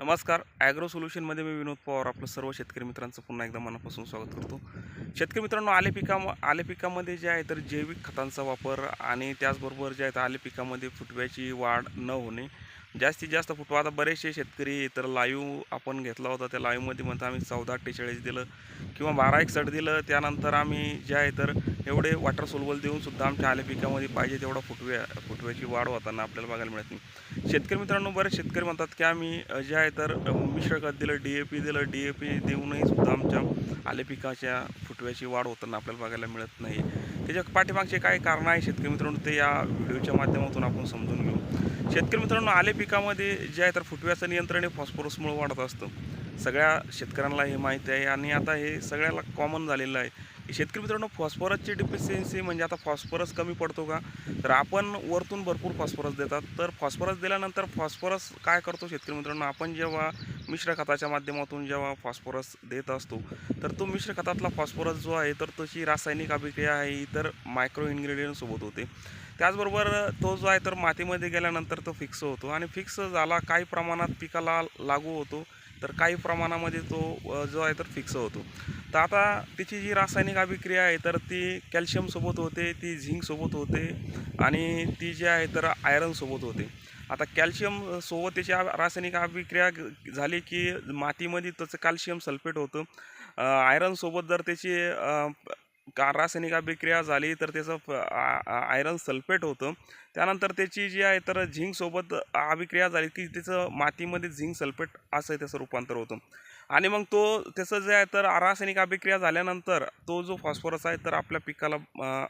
नमस्कार. ॲग्रो सोल्युशनमध्ये मी विनोद पवार. आपलं सर्व शेतकरी मित्रांचं पुन्हा एकदा मनापासून स्वागत करतो. शेतकरी मित्रांनो आले पिका आले पिकामध्ये जे आहे तर जैविक खतांचा वापर आणि त्याचबरोबर जे आहे तर आले पिकामध्ये फुटव्याची वाढ न होणे. जास्तीत जास्त फुटवा आता बरेचसे शेतकरी तर लाईव्ह आपण घेतला होता. त्या लाईव्हमध्ये म्हणता आम्ही चौदा अठ्ठेचाळीस दिलं किंवा बारा एकसठ दिलं. त्यानंतर आम्ही जे आहे तर एवढे वॉटर सोलवल देऊन सुद्धा आमच्या आले पिकामध्ये पाहिजे तेवढा फुटव्या फुटव्याची वाढ होताना आपल्याला बघायला मिळत नाही. शेतकरी मित्रांनो बरेच शेतकरी म्हणतात की आम्ही जे आहे तर मिश्र खत दिलं डी ए पी दिलं डी ए पी देऊनही सुद्धा आमच्या आले पिकाच्या फुटव्याची वाढ होताना आपल्याला बघायला मिळत नाही. त्याच्या पाठीमागचे काय कारण आहे शेतकरी मित्रांनो ते या व्हिडिओच्या माध्यमातून आपण समजून घेऊ. शेतकरी मित्रांनो आले पिकामध्ये जे आहे तर फुटव्याचं नियंत्रण हे फॉस्फरसमुळे वाढत असतं. सगळ्या शेतकऱ्यांना हे माहिती आहे आणि आता हे सगळ्याला कॉमन झालेलं आहे. शेतकरी मित्रांनो फॉस्फरसची डिफिशियन्सी म्हणजे आता फॉस्फरस कमी पडतो का? तर आपण वरतून भरपूर फॉस्फरस देतात. तर फॉस्फरस दिल्यानंतर फॉस्फरस काय करतो शेतकरी मित्रांनो? आपण जेव्हा मिश्र खताच्या माध्यमातून जेव्हा फॉस्फरस देत असतो तर तो मिश्र खतातला फॉस्फरस जो आहे तर तशी रासायनिक अभिक्रिया आहे इतर मायक्रो इन्ग्रेडियंटसोबत होते. त्याचबरोबर तो जो आहे तर मातीमध्ये गेल्यानंतर तो फिक्स होतो आणि फिक्स झाला काही प्रमाणात पिकाला लागू होतो. तर काही प्रमाणामध्ये तो जो आहे तर फिक्स होतो. तर आता तिची जी रासायनिक अभिक्रिया आहे तर ती कॅल्शियमसोबत होते ती झिंकसोबत होते आणि ती जी आहे तर आयरनसोबत होते. आता कॅल्शियम सोबत त्याची रासायनिक अभिक्रिया झाली की मातीमध्ये त्याचं कॅल्शियम सल्फेट होतं. आयरनसोबत जर त्याची का रासायनिक अभिक्रिया झाली तर त्याचं आयरन सल्फेट होतं. त्यानंतर त्याची जी आहे तर झिंकसोबत अभिक्रिया झाली की त्याचं मातीमध्ये झिंक सल्फेट असं त्याचं रूपांतर होतं. आणि मग तो त्याचं जे आहे तर रासायनिक अभिक्रिया झाल्यानंतर तो जो फॉस्फरस आहे तर आपल्या पिकाला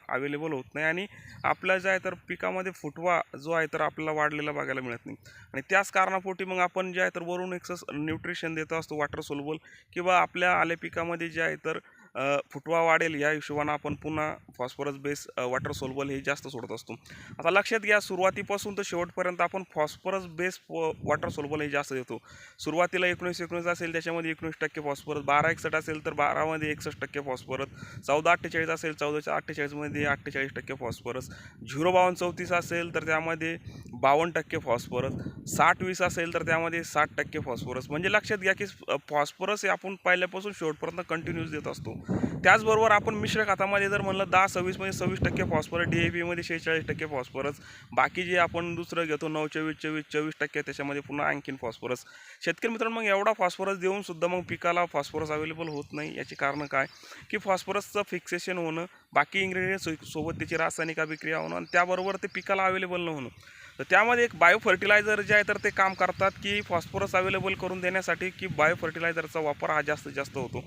अवेलेबल होत नाही आणि आपल्या जे आहे तर पिकामध्ये फुटवा जो आहे तर आपल्याला वाढलेला बघायला मिळत नाही. आणि त्याच कारणापोटी मग आपण जे आहे तर वरून एक्सस न्यूट्रिशन देत असतो वॉटर सोलबल किंवा आपल्या आल्या पिकामध्ये जे आहे तर फुटवा वाढेल या हिशोबानं आपण पुन्हा फॉस्फरस बेस वॉटर सोलबल हे जास्त सोडत असतो. आता लक्षात घ्या सुरुवातीपासून तर शेवटपर्यंत आपण फॉस्फरस बेस वॉटर सोलबल हे जास्त देतो. सुरुवातीला एकोणीस एकोणीस असेल त्याच्यामध्ये एकोणीस टक्के फॉस्फरस बारा एकसष्ट असेल तर बारामध्ये एकसष्ट टक्के फॉस्फरस चौदा अठ्ठेचाळीस असेल चौदाच्या अठ्ठेचाळीसमध्ये अठ्ठेचाळीस टक्के फॉस्फरस झिरो बावन्न चौतीस असेल तर त्यामध्ये बावन्न टक्के फॉस्फरस साठ वीस असेल तर त्यामध्ये साठ टक्के फॉस्फरस. म्हणजे लक्षात घ्या की फॉस्फरस हे आपण पहिल्यापासून शेवटपर्यंत कंटिन्यूस देत असतो. त्याचबरोबर आपण मिश्र खतामध्ये जर म्हणलं दहा सव्वीसमध्ये म्हणजे सव्वीस टक्के फॉस्फरस डी ए पीमध्ये शेहेचाळीस टक्के फॉस्फरस बाकी जे आपण दुसरं घेतो नऊ चोवीस चोवीस चोवीस टक्के त्याच्यामध्ये पुन्हा आणखीन फॉस्फरस शेतकरी मित्रांनो मग एवढा फॉस्फरस देऊन सुद्धा मग पिकाला फॉस्फरस अवेलेबल होत नाही. याची कारणं काय? की फॉस्फरसचं फिक्सेशन होणं बाकी इन्ग्रेडियंट सोबत त्याची रासायनिक अभिक्रिया होणं आणि त्याबरोबर ते पिकाला अवेलेबल न होणं. तर त्यामध्ये एक बायो फर्टिलायझर जे आहे तर ते काम करतात की फॉस्फरस अवेलेबल करून देण्यासाठी की बायो फर्टिलायझरचा वापर हा जास्तीत जास्त होतो.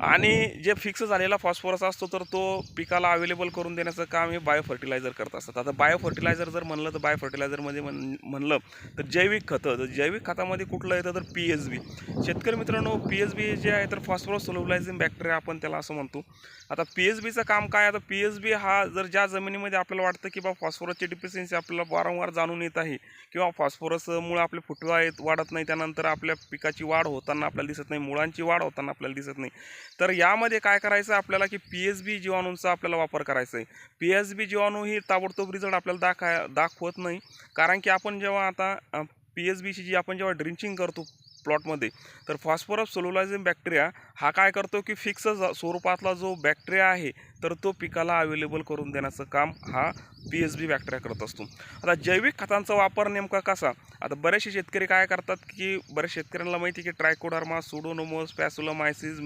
आणि जे फिक्स झालेला फॉस्फरस असतो तर तो पिकाला अवेलेबल करून देण्याचं काम हे बायो फर्टिलायझर करत असतात. आता बायो फर्टिलायझर जर म्हणलं तर बायो फर्टिलायझरमध्ये म्हण म्हणलं तर जैविक खतं तर जैविक खतामध्ये कुठलं येतं तर पी एच बी शेतकरी मित्रांनो पी एच बी जे आहे तर फॉस्फरस सोलोबलायझिंग बॅक्टेरिया आपण त्याला असं म्हणतो. आता पी एच बीचं काम काय? आता पी एच बी हा जर ज्या जमिनीमध्ये आपल्याला वाटतं की बा फॉस्फरसची डिफिशियन्सी आपल्याला वारंवार जाणून येत आहे किंवा फॉस्फरसमुळे आपले फुटवा येत वाढत नाही त्यानंतर आपल्या पिकाची वाढ होताना आपल्याला दिसत नाही मुळांची वाढ होताना आपल्याला दिसत नाही तर यामध्ये काय करायचं आपल्याला की पी एच बी जीवाणूंचा आपल्याला वापर करायचा आहे. पी एच बी जीवाणू ही ताबडतोब रिझल्ट आपल्याला दाखा दाखवत नाही. कारण की आपण जेव्हा आता पी एच बीची जी आपण जेव्हा ड्रिंचिंग करतो प्लॉटमध्ये तर फॉस्फोरस सोलोलायझिंग बॅक्टेरिया हा काय करतो की फिक्स स्वरूपातला जो बॅक्टेरिया आहे तर तो पिकाला अवेलेबल करून देण्याचं काम हा पी एच बी बॅक्टेरिया करत असतो. आता जैविक खतांचा वापर नेमका कसा? आता बरेचसे शेतकरी काय करतात की बऱ्याच शेतकऱ्यांना माहिती आहे की ट्रायकोडर्मा सुडोनोमोस पॅसुलोमायसिस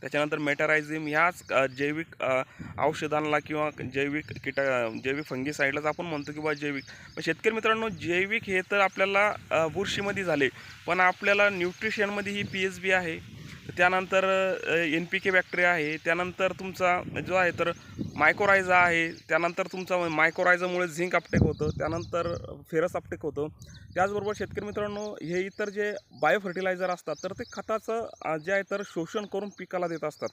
त्याच्यानंतर मेटारायझिम ह्याच जैविक औषधांना किंवा जैविक किटा जैविक फंगीसाईडलाच आपण म्हणतो की बा जैविक. शेतकरी मित्रांनो जैविक हे तर आपल्याला बुरशीमध्ये झाले. पण आपल्याला न्यूट्रिशनमध्ये ही पी एच बी आहे. त्यानंतर एन पी के बॅक्टेरिया आहे. त्यानंतर तुमचा जो आहे तर मायकोरायझा आहे. त्यानंतर तुमचा मायकोरायझामुळे झिंक अपटेक होतं. त्यानंतर फेरस अपटेक होतं. त्याचबरोबर शेतकरी मित्रांनो हे इतर जे बायो फर्टिलायझर असतात तर ते खताचं जे आहे तर शोषण करून पिकाला देत असतात.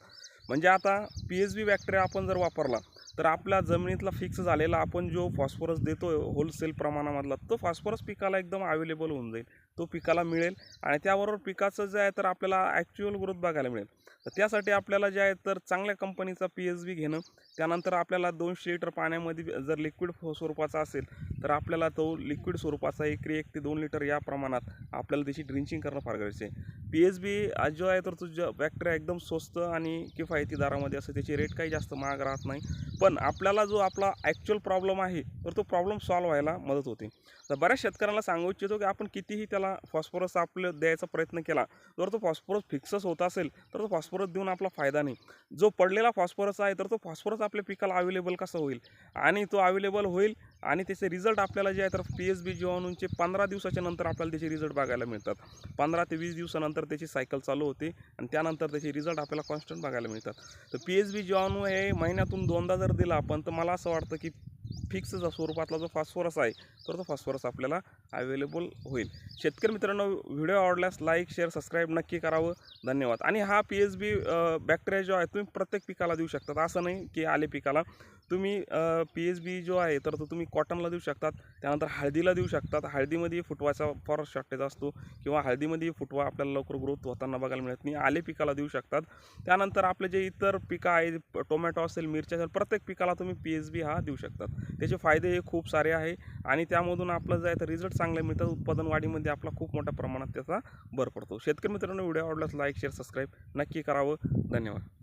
म्हणजे आता पी एच बी बॅक्टेरिया आपण जर वापरला तर आपल्या जमिनीतला फिक्स झालेला आपण जो फॉस्फरस देतो होलसेल प्रमाणामधला तो फॉस्फरस पिकाला एकदम अवेलेबल होऊन जाईल. तो पिकाला मिळेल आणि त्याबरोबर पिकाचं जे आहे तर आपल्याला ॲक्च्युअल ग्रोथ बघायला मिळेल. तर त्यासाठी आपल्याला जे आहे तर चांगल्या कंपनीचा पी एच बी घेणं त्यानंतर आपल्याला दोनशे लिटर पाण्यामध्ये जर लिक्विड स्वरूपाचा असेल तर आपल्याला तो लिक्विड स्वरूपाचा एक एक ते दोन लिटर या प्रमाणात आपल्याला त्याची ड्रिंचिंग करणं फार गरजेचं आहे. पी एच बी जो आहे तर तो ज बॅक्टेरिया एकदम स्वस्त आणि किफायती दरामध्ये असं त्याची रेट काही जास्त महाग राहत नाही. पण आपल्याला जो आपला ॲक्च्युअल प्रॉब्लेम आहे तर तो प्रॉब्लेम सॉल्व्ह व्हायला मदत होते. तर बऱ्याच शेतकऱ्यांना सांगू इच्छितो की आपण कितीही त्याला फॉस्फरस आपलं द्यायचा प्रयत्न केला जर तो फॉस्फरस फिक्सच होत असेल तर तो फॉस्फरस देऊन आपला फायदा नाही. जो पडलेला फॉस्फरस आहे तर तो फॉस्फरस आपल्या पिकाला अवेलेबल कसा होईल? आणि तो अवेलेबल होईल आणि त्याचे रिझल्ट आपल्याला जे आहे तर पी एच बी जीवाणूंचे पंधरा दिवसाच्या नंतर आपल्याला त्याचे रिझल्ट बघायला मिळतात. पंधरा ते वीस दिवसानंतर त्याची सायकल चालू होते आणि त्यानंतर त्याचे रिझल्ट आपल्याला कॉन्स्टंट बघायला मिळतात. तर पी एच बी जॉन हे महिन्यातून दोनदा जर दिला आपण तर मला असं वाटतं की फिक्स स्वरूपातला जो फॉस्फरस आहे तर तो फॉस्फरस आपल्याला अवेलेबल होईल. शेतकरी मित्रांनो व्हिडिओ आवडल्यास लाईक शेअर सबस्क्राईब नक्की करावं. धन्यवाद. आणि हा पी एच बी बॅक्टेरिया जो आहे तुम्ही प्रत्येक पिकाला देऊ शकतात. असं नाही की आले पिकाला. तुम्ही पी एच बी जो आहे तर तो तुम्ही कॉटनला देऊ शकतात. त्यानंतर हळदीला देऊ शकतात. हळदीमध्ये फुटवाचा फार शॉर्टेज असतो किंवा हळदीमध्ये फुटवा आपल्याला लवकर ग्रोथ होताना बघायला मिळत नाही. आले पिकाला देऊ शकतात. त्यानंतर आपले जे इतर पिकं आहे टोमॅटो असेल मिरच्या असेल प्रत्येक पिकाला तुम्ही पी एच बी हा देऊ शकतात. त्याचे फायदे हे खूप सारे आहे. आणि त्यामधून आपलं जे आहे तर रिझल्ट चांगले मिळतात. उत्पादन वाढीमध्ये आपला खूप मोठ्या प्रमाणात त्याचा भर पडतो. शेतकरी मित्रांनो व्हिडिओ आवडल्यास लाईक शेअर सबस्क्राईब नक्की करावं. धन्यवाद.